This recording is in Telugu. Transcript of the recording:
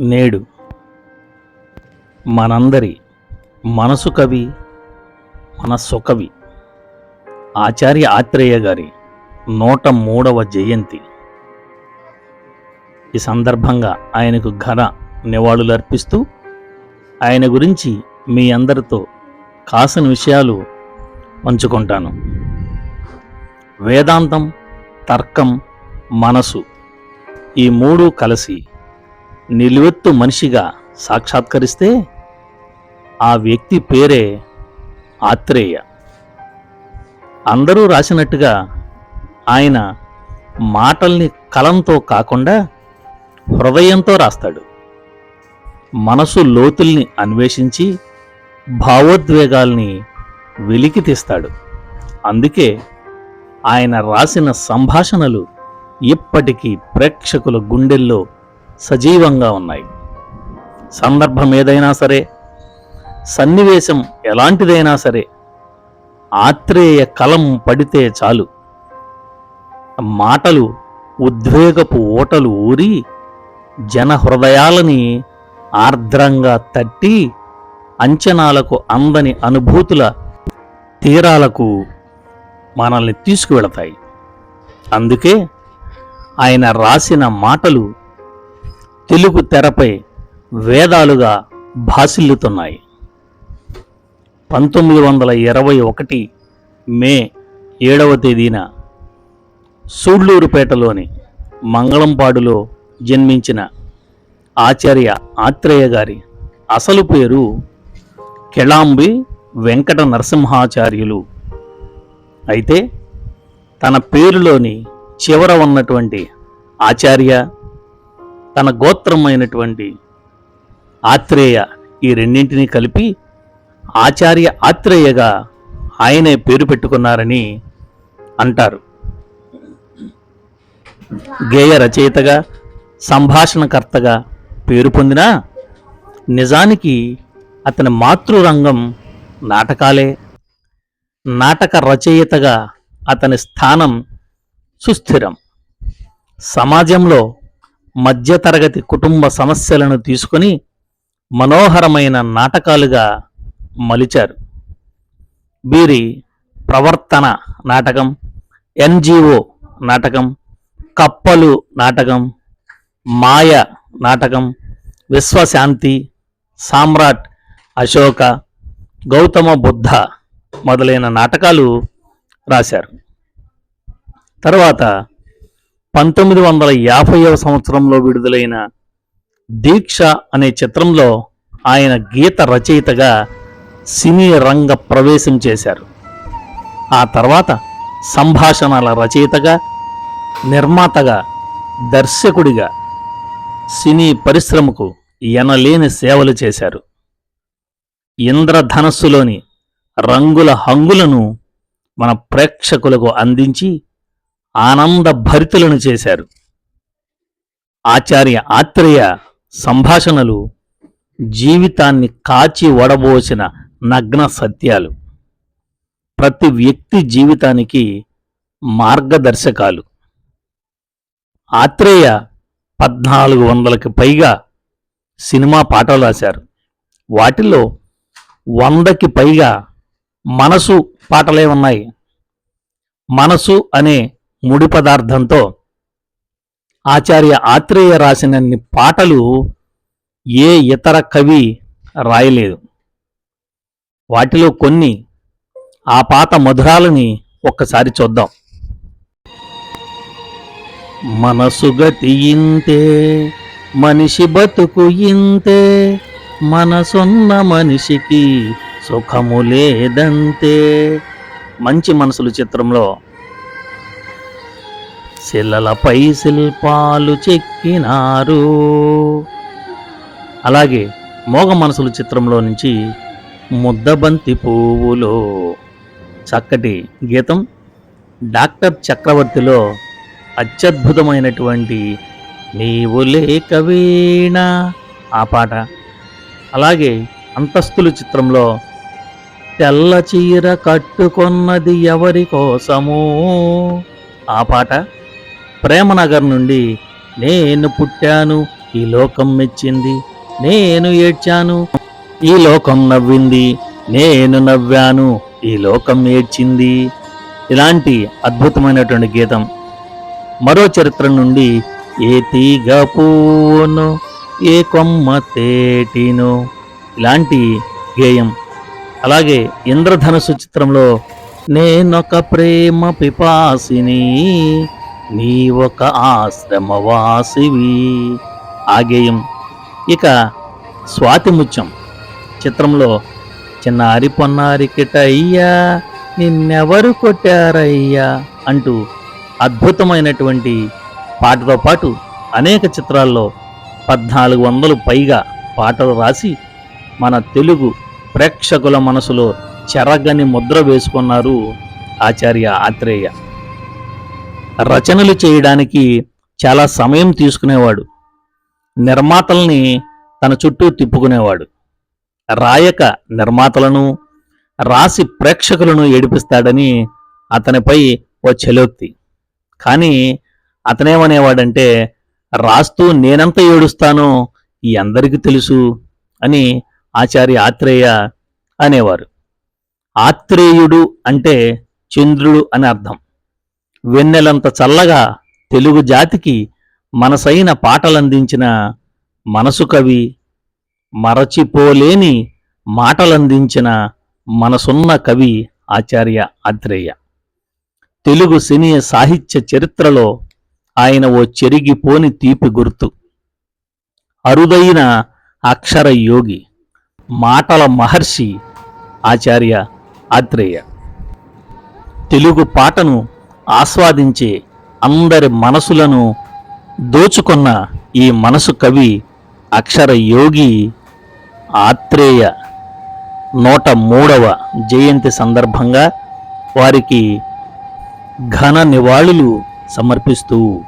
నేడు మనందరి మనసు కవి మనస్సు కవి ఆచార్య ఆత్రేయ గారి నూట మూడవ జయంతి. ఈ సందర్భంగా ఆయనకు ఘన నివాళులు అర్పిస్తూ ఆయన గురించి మీ అందరితో కాసిన విషయాలు పంచుకుంటాను. వేదాంతం తర్కం మనసు ఈ మూడు కలిసి నిలువెత్తు మనిషిగా సాక్షాత్కరిస్తే ఆ వ్యక్తి పేరే ఆత్రేయ. అందరూ రాసినట్టుగా ఆయన మాటల్ని కలంతో కాకుండా హృదయంతో రాస్తాడు. మనసు లోతుల్ని అన్వేషించి భావోద్వేగాల్ని వెలికి తీస్తాడు. అందుకే ఆయన రాసిన సంభాషణలు ఇప్పటికీ ప్రేక్షకుల గుండెల్లో సజీవంగా ఉన్నాయి. సందర్భం ఏదైనా సరే సన్నివేశం ఎలాంటిదైనా సరే ఆత్రేయ కలం పడితే చాలు. మాటలు ఉద్వేగపు ఓటలు ఊరి జన హృదయాలని ఆర్ద్రంగా తట్టి అంచనాలకు అందని అనుభూతుల తీరాలకు మనల్ని తీసుకువెళతాయి. అందుకే ఆయన రాసిన మాటలు తెలుగు తెరపై వేదాలుగా భాసిల్లుతున్నాయి. పంతొమ్మిది వందల ఇరవై ఒకటి మే ఏడవ తేదీన సూళ్ళూరుపేటలోని మంగళంపాడులో జన్మించిన ఆచార్య ఆత్రేయ గారి అసలు పేరు కెళాంబి వెంకట నరసింహాచార్యులు. అయితే తన పేరులోని చివర ఉన్నటువంటి ఆచార్య తన గోత్రమైనటువంటి ఆత్రేయ ఈ రెండింటినీ కలిపి ఆచార్య ఆత్రేయగా ఆయనే పేరు పెట్టుకున్నారని అంటారు. గేయ రచయితగా సంభాషణకర్తగా పేరు పొందిన నిజానికి అతని మాతృరంగం నాటకాలే. నాటక రచయితగా అతని స్థానం సుస్థిరం. సమాజంలో మధ్యతరగతి కుటుంబ సమస్యలను తీసుకొని మనోహరమైన నాటకాలుగా మలిచారు. వీరి ప్రవర్తన నాటకం ఎన్జిఓ నాటకం కప్పలు నాటకం మాయ నాటకం విశ్వశాంతి సామ్రాట్ అశోక గౌతమ బుద్ధ మొదలైన నాటకాలు రాశారు. తర్వాత పంతొమ్మిది వందల యాభైవ సంవత్సరంలో విడుదలైన దీక్ష అనే చిత్రంలో ఆయన గీత రచయితగా సినీ రంగ ప్రవేశం చేశారు. ఆ తర్వాత సంభాషణల రచయితగా నిర్మాతగా దర్శకుడిగా సినీ పరిశ్రమకు ఎనలేని సేవలు చేశారు. ఇంద్రధనస్సులోని రంగుల హంగులను మన ప్రేక్షకులకు అందించి ఆనంద భరితులను చేశారు. ఆచార్య ఆత్రేయ సంభాషణలు జీవితాన్ని కాచి వడబోసిన నగ్న సత్యాలు. ప్రతి వ్యక్తి జీవితానికి మార్గదర్శకాలు. ఆత్రేయ పద్నాలుగు వందలకి పైగా సినిమా పాటలు రాశారు. వాటిల్లో వందకి పైగా మనసు పాటలే ఉన్నాయి. మనసు అనే ముడి పదార్థంతో ఆచార్య ఆత్రేయ రాసినన్ని పాటలు ఏ ఇతర కవి రాయలేదు. వాటిలో కొన్ని ఆ పాత మధురాలని ఒక్కసారి చూద్దాం. మనసుగతి ఇంతే మనిషి బతుకు ఇంతే మనసున్న మనిషికి సుఖము లేదంతే. మంచి మనసులు చిత్రంలో శిలలపై శిల్పాలు చెక్కినారు. అలాగే మోగ మనసులు చిత్రంలో నుంచి ముద్దబంతి పువ్వులో చక్కటి గీతం డాక్టర్ చక్రవర్తిలో అత్యద్భుతమైనటువంటి నీవు లేక వీణ ఆ పాట. అలాగే అంతస్తులు చిత్రంలో తెల్ల చీర కట్టుకొన్నది ఎవరి కోసము ఆ పాట. ప్రేమనగర్ నుండి నేను పుట్టాను. ఈ లోకం మెచ్చింది. నేను ఏడ్చాను. ఈ లోకం నవ్వింది. నేను నవ్వాను. ఈ లోకం ఏడ్చింది. ఇలాంటి అద్భుతమైనటువంటి గీతం మరో చరిత్ర నుండి ఏ తీగ పూను ఏ కొమ్మ తేటినో ఇలాంటి గేయం. అలాగే ఇంద్రధనుసు చిత్రంలో నేనొక ప్రేమ పిపాసిని నీ ఒక ఆశ్రమవాసివి. ఆగేయం. ఇక స్వాతిముత్యం చిత్రంలో చిన్నారి పొన్నారికిటయ్యా నిన్నెవరు కొట్టారయ్యా అంటూ అద్భుతమైనటువంటి పాటతో పాటు అనేక చిత్రాల్లో పద్నాలుగు వందలు పైగా పాటలు రాసి మన తెలుగు ప్రేక్షకుల మనసులో చెరగని ముద్ర వేసుకున్నారు ఆచార్య ఆత్రేయ. రచనలు చేయడానికి చాలా సమయం తీసుకునేవాడు. నిర్మాతల్ని తన చుట్టూ తిప్పుకునేవాడు. రాయక నిర్మాతలను రాసి ప్రేక్షకులను ఏడిపిస్తాడని అతనిపై ఓ చెలోక్తి. కానీ అతనేమనేవాడంటే రాస్తూ నేనంత ఏడుస్తానో ఈ అందరికీ తెలుసు అని ఆచార్య ఆత్రేయ అనేవారు. ఆత్రేయుడు అంటే చంద్రుడు అని అర్థం. వెన్నెలంత చల్లగా తెలుగు జాతికి మనసైన పాటలందించిన మనసు కవి మరచిపోలేని మాటలందించిన మనసున్న కవి ఆచార్య ఆత్రేయ. తెలుగు సినీ సాహిత్య చరిత్రలో ఆయన ఓ చెరిగిపోని తీపి గుర్తు. అరుదైన అక్షర యోగి మాటల మహర్షి ఆచార్య ఆత్రేయ. తెలుగు పాటను ఆస్వాదించి అందరి మనసులను దోచుకున్న ఈ మనసు కవి అక్షర యోగి ఆత్రేయ. నూట మూడవ జయంతి సందర్భంగా వారికి ఘన నివాళులు సమర్పిస్తూ